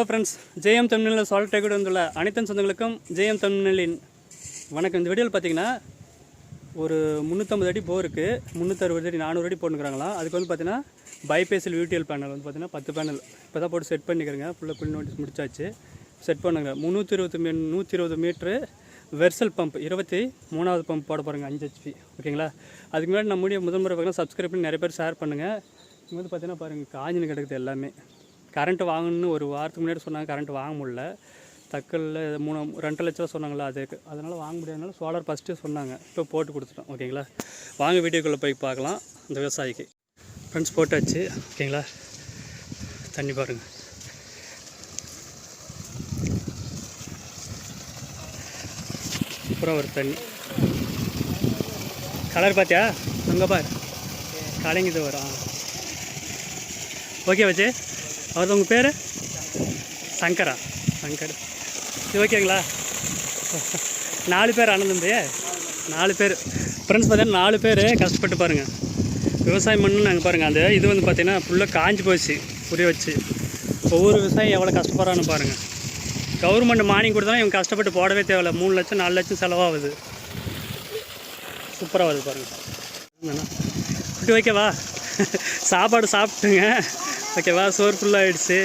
Hello friends JM தமிழில் salt டேக்கோடு வந்துள்ள அனைத்து சொந்தங்களுக்கும் ஜேஎம் தமிழின் வணக்கம். இந்த வீடியோவில் பார்த்தீங்கன்னா ஒரு முந்நூற்றம்பது அடி போருக்கு முந்நூற்றறுபது அடி நானூறு அடி போட்டுக்கிறாங்களாம் அதுக்கு வந்து பார்த்தீங்கன்னா பைபேசில் யூடியல் பேனல் வந்து பார்த்தீங்கன்னா பத்து பேனல் இப்போ தான் போட்டு செட் பண்ணிக்கிறேங்க. ஃபுல்லாக புல் நோட்டீஸ் முடிச்சாச்சு. செட் பண்ணுங்க. முந்நூற்றி இருபத்தி மீ நூற்றி இருபது மீட்ரு வெர்சல் பம்ப். இருபத்தி மூணாவது பம்ப் போட போகிறேங்க அஞ்சு ஹெச்பி ஓகேங்களா? அதுக்கு முன்னாடி நம்முடைய முதல் முறை பார்த்தீங்கன்னா சப்ஸ்கிரைப் பண்ணி நிறைய பேர் ஷேர் பண்ணுங்கள் இங்கே வந்து பார்த்தீங்கன்னா பாருங்கள் காஞ்சின்னு கிடக்குது எல்லாமே. கரண்ட்டு வாங்கணும்னு ஒரு வாரத்துக்கு முன்னாடி சொன்னாங்க கரண்ட் வாங்க முடில தக்கலில் மூணு ரெண்டு லட்ச ரூபா சொன்னாங்களா அதுக்கு அதனால் வாங்க முடியாதனால சோலார் ஃபஸ்ட்டு சொன்னாங்க. இப்போ போட்டு கொடுத்துட்டோம் ஓகேங்களா? வாங்க வீடியோக்குள்ளே போய் பார்க்கலாம் இந்த விவசாயிக்கு. ஃப்ரெண்ட்ஸ் போட்டாச்சு ஓகேங்களா? தண்ணி பாருங்கள் அப்புறம் ஒரு தண்ணி. கலர் பார்த்தியா அங்கே பார். கலங்கிது வரும். ஓகே வச்சு. அவர் உங்கள் பேர்? சங்கரா. சங்கர். இது ஓகேங்களா? நாலு பேர் அண்ணன் தம்பி நாலு பேர். ஃப்ரெண்ட்ஸ் பார்த்தீங்கன்னா நாலு பேர் கஷ்டப்பட்டு பாருங்கள் விவசாயம் பண்ணு நாங்கள் பாருங்கள் அந்த இது வந்து பார்த்திங்கன்னா ஃபுல்லாக காஞ்சி போச்சு புரிய வச்சு. ஒவ்வொரு விவசாயம் எவ்வளோ கஷ்டப்படுறான்னு பாருங்கள் கவர்மெண்ட் மானியம் கொடுத்தாலும் இவங்க கஷ்டப்பட்டு போடவே தேவையில்ல. மூணு லட்சம் நாலு லட்சம் செலவாகுது. சூப்பராக வருது பாருங்கள் ஃபுட்டு வைக்கவா சாப்பாடு சாப்பிட்டுங்க. ஓகேவா சோறு ஃபுல்லாகிடுச்சு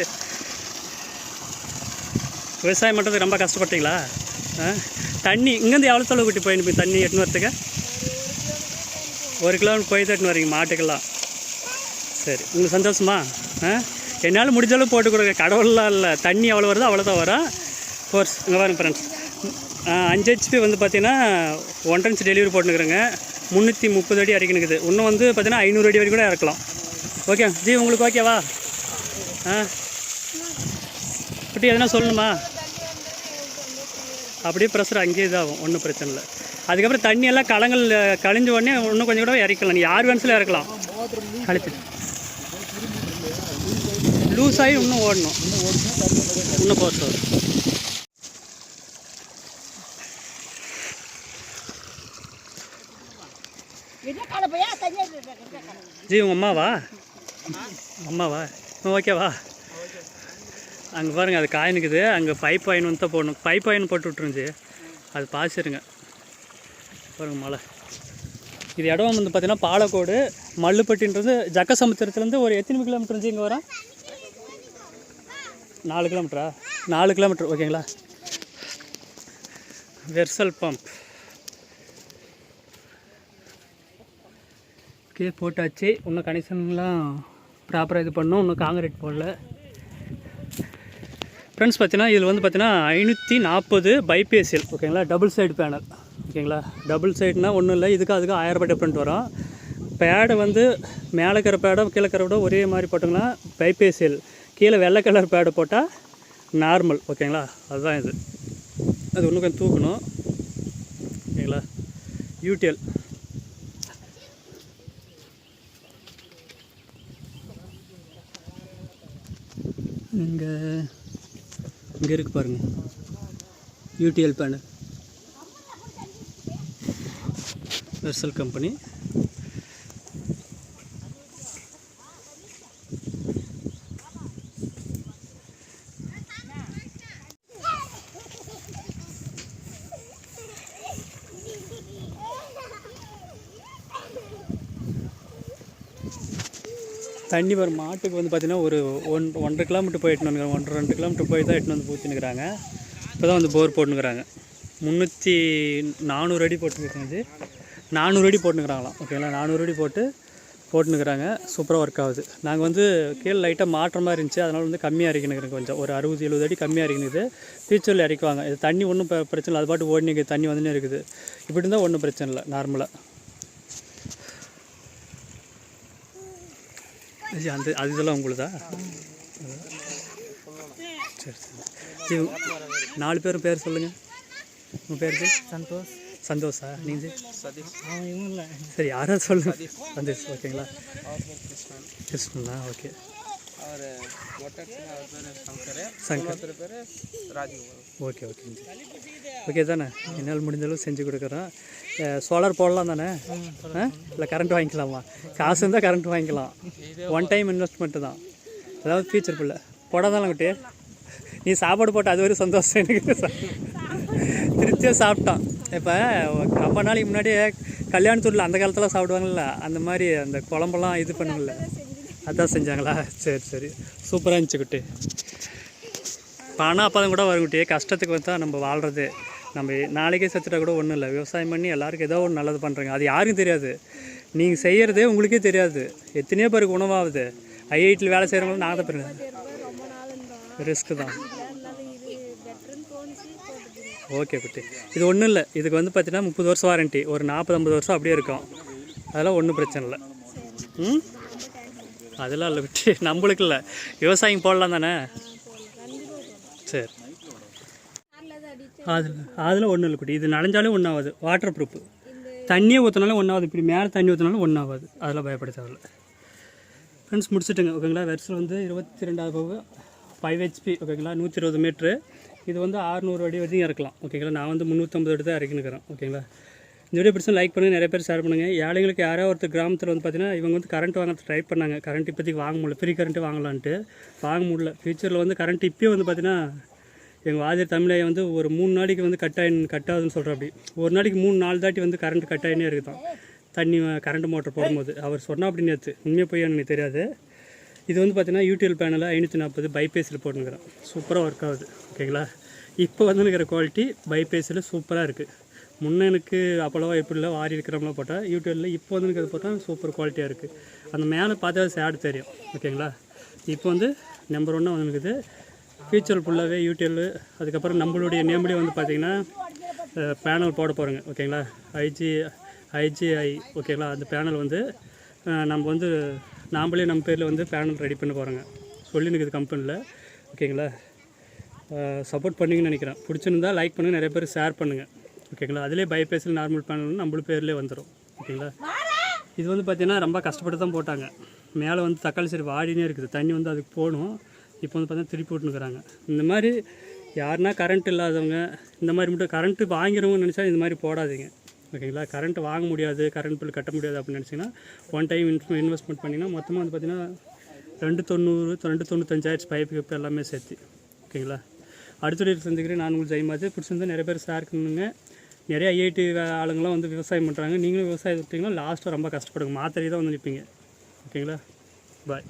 விவசாயம் பண்ணுறது ரொம்ப கஷ்டப்பட்டீங்களா? ஆ? தண்ணி இங்கேருந்து எவ்வளோ தொலை கூட்டி போயிருப்பீங்க தண்ணி எட்டுன்னு வரத்துக்கு? ஒரு கிலோமீட்டர் போய் தான் வரீங்க மாட்டுக்கெல்லாம். சரி உங்களுக்கு சந்தோஷமா? ஆ? என்னால் முடிஞ்ச அளவு போட்டு கொடுங்க. கடவுள்லாம் இல்லை. தண்ணி எவ்வளோ வருதோ அவ்வளோதான் வரும். ஃபோர்ஸ் இங்கே வரேன் ஃப்ரெண்ட்ஸ் அஞ்சு ஹெச்பி வந்து பார்த்தீங்கன்னா ஒன்றரை இன்ச்சு டெலிவரி போட்டுனுக்குறேங்க முந்நூற்றி முப்பது அடி அடிக்கணுக்குது இன்னும் வந்து பார்த்தீங்கன்னா ஐநூறு அடி வரைக்கும் கூட இறக்கலாம். ஓகே ஜி உங்களுக்கு ஓகேவா? ஆ? குட்டி எதனா சொல்லணுமா? அப்படியே ப்ரெஷர் அங்கேயே இதாகும் ஒன்றும் பிரச்சனை இல்லை. அதுக்கப்புறம் தண்ணி எல்லாம் கலங்கள் கழிஞ்ச உடனே இன்னும் கொஞ்சம் கூட இறக்கலாம். நீ யார் வேணுசில் இறக்கலாம்? கழிச்சு. லூஸ் ஆகி இன்னும் ஓடணும். இன்னும் வரும். ஜி உங்கள் அம்மாவா? அம்மாவா? ஓகேவா அங்கே பாருங்கள் அது காய் நிற்குது அங்கே ஃபைவ் பாயிண்ட் வந்து தான் போடணும். பைப் பாயின் போட்டு விட்டுருந்துச்சு அது பாசிருங்க பாருங்க மலை இது இடம் வந்து பார்த்திங்கன்னா பாலக்கோடு. மல்லுப்பட்டின்றது ஜக்க சமுத்திரத்துலேருந்து ஒரு எத்தனை கிலோமீட்டர் இருந்துச்சு இங்கே வரோம்? நாலு கிலோமீட்டரா நாலு கிலோமீட்டர் ஓகேங்களா வெர்சல் பம்ப். ஓகே போட்டாச்சு. இன்னும் கனெக்ஷன்லாம் ப்ராப்பராக இது பண்ணோம். இன்னும் காங்கிரீட் போடல. ஃப்ரெண்ட்ஸ் பார்த்தீங்கன்னா இதில் வந்து பார்த்தீங்கன்னா ஐநூற்றி நாற்பது பைபேசியல் ஓகேங்களா? டபுள் சைடு பேனல் ஓகேங்களா? டபுள் சைடுனா ஒன்றும் இல்லை. இதுக்கு அதுக்கு ஆயிரம் ரூபாய் டிஃப்ரெண்ட் வரும். பேடை வந்து மேலே இருக்கிற பேடை கீழே இருக்கிற விட ஒரே மாதிரி போட்டோங்கன்னா பைபேசியல் கீழே வெள்ளை கலர் பேடு போட்டால் நார்மல் ஓகேங்களா? அதுதான் இது. அது இன்னும் கொஞ்சம் தூக்கணும். ஓகேங்களா? யூடிஎல் இங்கே இங்கே இருக்கு பாருங்க. யூடிஎல் பேனல் வெர்சல் கம்பெனி தண்ணி வரும் மாட்டுக்கு வந்து பார்த்திங்கன்னா ஒரு ஒன் ஒன்றரை கிலோமீட்டர் போயிட்டுன்னு ஒன்றரை ரெண்டு கிலோமீட்டர் போய் தான் எட்டுன்னு வந்து ஊற்றினுக்கிறாங்க இப்போ தான் வந்து போர் போட்டுனுக்குறாங்க முந்நூற்றி நானூறு அடி போட்டுருக்காங்க நானூறு அடி போட்டுனுக்குறாங்களாம் ஓகேங்களா நானூறு அடி போட்டு போட்டுனுக்குறாங்க சூப்பராக ஒர்க் ஆகுது. நாங்கள் வந்து கீழே லைட்டாக மாற்றமாக இருந்துச்சு. அதனால் வந்து கம்மியாக இறக்கினுக்கிறேன் கொஞ்சம். ஒரு அறுபது எழுபது அடி கம்மியாக இறக்கினுது ஃபியூச்சரில் இறக்குவாங்க. இது தண்ணி ஒன்றும் பிரச்சனை இல்லை. அது பாட்டு ஓடினு தண்ணி வந்துன்னு இருக்குது. இப்படி இருந்தால் ஒன்றும் பிரச்சனை இல்லை. நார்மலாக அந்த அது இதெல்லாம் உங்களுதா? சரி சரி. நாலு பேரும் பேர் சொல்லுங்கள் உங்கள் பேர் சந்தோஷ். சந்தோஷா? நீங்கள் சரி யாராவது சொல்லுங்கள் சந்தோஷ் ஓகேங்களா? கிருஷ்ணனா. Okay. Shankar. Okay okay. Okay தானே? என்னால் முடிஞ்சளவு செஞ்சு கொடுக்குறோம் சோலார் போடலாம் தானே? ஆ இல்லை கரண்ட் வாங்கிக்கலாமா? காசு இருந்தால் கரண்ட் வாங்கிக்கலாம். ஒன் டைம் இன்வெஸ்ட்மெண்ட்டு தான். அதாவது ஃபியூச்சர் பிள்ளை. போடாதான் குட்டி? நீ சாப்பாடு போட்ட அது ஒரு சந்தோஷம் எனக்கு. திருப்தியாக சாப்பிட்டோம் இப்போ ரொம்ப நாளைக்கு முன்னாடியே கல்யாணத்தூரில் அந்த காலத்தில் சாப்பிடுவாங்கல்ல? அந்த மாதிரி அந்த குழம்பெல்லாம் இது பண்ணுங்கள்ல அதான் செஞ்சாங்களா? சரி சரி. சூப்பராக இருந்துச்சு குட்டி. பணம் அப்போ கூட வரும் கஷ்டத்துக்கு வந்தால் நம்ம வாழ்கிறது நம்ம நாளைக்கே செத்துட்டா கூட ஒன்றும் இல்லை. விவசாயம் பண்ணி எல்லாருக்கும் ஏதோ ஒன்று நல்லது பண்ணுறாங்க அது யாருக்கும் தெரியாது. நீங்கள் செய்கிறதே உங்களுக்கே தெரியாது. எத்தனையோ பேருக்கு உணவாகுது. ஐஐடியில் வேலை செய்கிறவங்களும் நான் தான் பெருங்க ரிஸ்க்கு தான். ஓகே குட்டி. இது ஒன்றும் இல்லை. இதுக்கு வந்து பார்த்தீங்கன்னா முப்பது வருஷம் வாரண்ட்டி ஒரு நாற்பது ஐம்பது வருஷம் அப்படியே இருக்கும். அதெல்லாம் ஒன்றும் பிரச்சனை இல்லை. ம்? அதெல்லாம் இல்லை குட்டி. நம்மளுக்கு இல்லை. விவசாயம் போடலாம் தானே சரி காரில் தான் அடிச்சு அதில் அதில் ஒன்றும் இல்லை குட்டி. இது நனைஞ்சாலும் ஒன்றும் ஆகாது. வாட்டர் ப்ரூஃப் தண்ணியே ஊற்றினாலும் ஒன்றாவது இப்படி மேலே தண்ணி ஊற்றினாலும் ஒன்றும் ஆகாது. அதெல்லாம் பயப்பட தேவையில்ல. ஃப்ரெண்ட்ஸ் முடிச்சுட்டுங்க. ஓகேங்களா? வெர்சல் வந்து இருபத்தி ரெண்டாவது போக ஃபைவ் ஹெச்பி ஓகேங்களா? நூற்றி இருபது மீட்ரு இது வந்து ஆறுநூறு அடி வரைக்கும் இறக்கலாம். ஓகேங்களா? நான் வந்து முந்நூற்றம்பது அடி தான் இறக்கினுக்கிறேன் ஓகேங்களா? இந்த வீடியோ பிடிச்சா லைக் பண்ணுங்கள் நிறைய பேர் ஷேர் பண்ணுங்கள் ஏழைங்களுக்கு யாராவது ஒருத்தர் கிராமத்தில் வந்து பார்த்தீங்கன்னா இவங்க வந்து கரண்ட் வாங்க ட்ரை பண்ணாங்க. கரண்ட் இப்போதைக்கு வாங்க முடியல. ஃப்ரீ கரண்ட்டு வாங்கலான்ட்டு. வாங்க முடியல. ஃப்யூச்சரில் வந்து கரண்ட் இப்போயே வந்து பார்த்தீங்கன்னா எங்கள் வாதியர் தமிழை வந்து ஒரு மூணு நாளைக்கு வந்து கட் ஆகி கட் ஆகுதுன்னு சொல்கிற அப்படி ஒரு நாளைக்கு மூணு நாலு தாட்டி வந்து கரண்ட் கட் ஆகினே இருக்குதான். தண்ணி கரண்ட் மோட்டர் போடும்போது. அவர் சொன்னா அப்படி நேற்று உண்மையாக போய் எனக்கு தெரியாது. இது வந்து பார்த்தீங்கன்னா யூடியூப் பேனலில் ஐநூற்றி நாற்பது பைபேஸில் போட்டுருக்கிறேன் சூப்பராக ஒர்க் ஆகுது. ஓகேங்களா? இப்போ வந்து இருக்கிற குவாலிட்டி பைபேஸில் சூப்பராக இருக்குது முன்னே எனக்கு அப்போலவா எப்படி இல்லை வாரி இருக்கிறவங்களாம் போட்டால் யூடியூப்பில் இப்போ வந்து இருக்கிறது சூப்பர் குவாலிட்டியாக இருக்குது அந்த மேலே பார்த்தா சேடு தெரியும். ஓகேங்களா? இப்போ வந்து நம்பர் ஒன்னாக வந்துருக்குது ஃபியூச்சர் ஃபுல்லாகவே யூடியூப் அதுக்கப்புறம் நம்மளுடைய நேம்லேயே வந்து பார்த்திங்கன்னா பேனல் போட போகிறோங்க ஓகேங்களா? ஐஜி ஐஜிஐ ஓகேங்களா? அந்த பேனல் வந்து நம்ம வந்து நாம்ளே நம்ம பேரில் வந்து பேனல் ரெடி பண்ண போகிறோங்க சொல்லினுக்குது கம்பெனியில் ஓகேங்களா? சப்போர்ட் பண்ணிங்கன்னு நினைக்கிறேன். பிடிச்சிருந்தா லைக் பண்ணுங்கள் நிறைய பேர் ஷேர் பண்ணுங்கள் ஓகேங்களா? அதிலே பைபேஸில் நார்மல் பேனல் நம்மளும் பேர்லேயே வந்துடும் ஓகேங்களா? இது வந்து பார்த்திங்கன்னா ரொம்ப கஷ்டப்பட்டு தான் போட்டாங்க. மேலே வந்து தக்காளி சரி வாடினே இருக்குது. தண்ணி வந்து அதுக்கு போகணும். இப்போ வந்து பார்த்தீங்கன்னா திருப்பி விட்டுனுக்குறாங்க இந்த மாதிரி யாருன்னா கரண்ட் இல்லாதவங்க இந்த மாதிரி மட்டும் கரண்ட்டு வாங்கிறவங்க நினச்சா இந்த மாதிரி போடாதீங்க. ஓகேங்களா கரண்ட் வாங்க முடியாது கரண்ட் பில் கட்ட முடியாது அப்படின்னு நினச்சிங்கன்னா ஒன் டைம் இன்வெஸ்ட்மெண்ட் பண்ணிங்கன்னா மொத்தமாக வந்து பார்த்தீங்கன்னா ரெண்டு தொண்ணூறு ரெண்டு தொண்ணூத்தஞ்சாயிரத்து பைப் கிப்பு எல்லாமே சேர்த்து. ஓகேங்களா அடுத்த சந்திக்கிறேன். நான் உங்களுக்கு ஜெயமாது பிடிச்சிருந்தா நிறைய பேர் ஷேர் பண்ணுங்க. நிறைய ஐஐடி ஆளுங்களாம் வந்து விவசாயம் பண்ணுறாங்க நீங்களும் விவசாயம் விட்டீங்கன்னா லாஸ்ட்டாக ரொம்ப கஷ்டப்படுங்க. மாத்திரையை தான் வந்து நிற்பீங்க ஓகேங்களா பாய்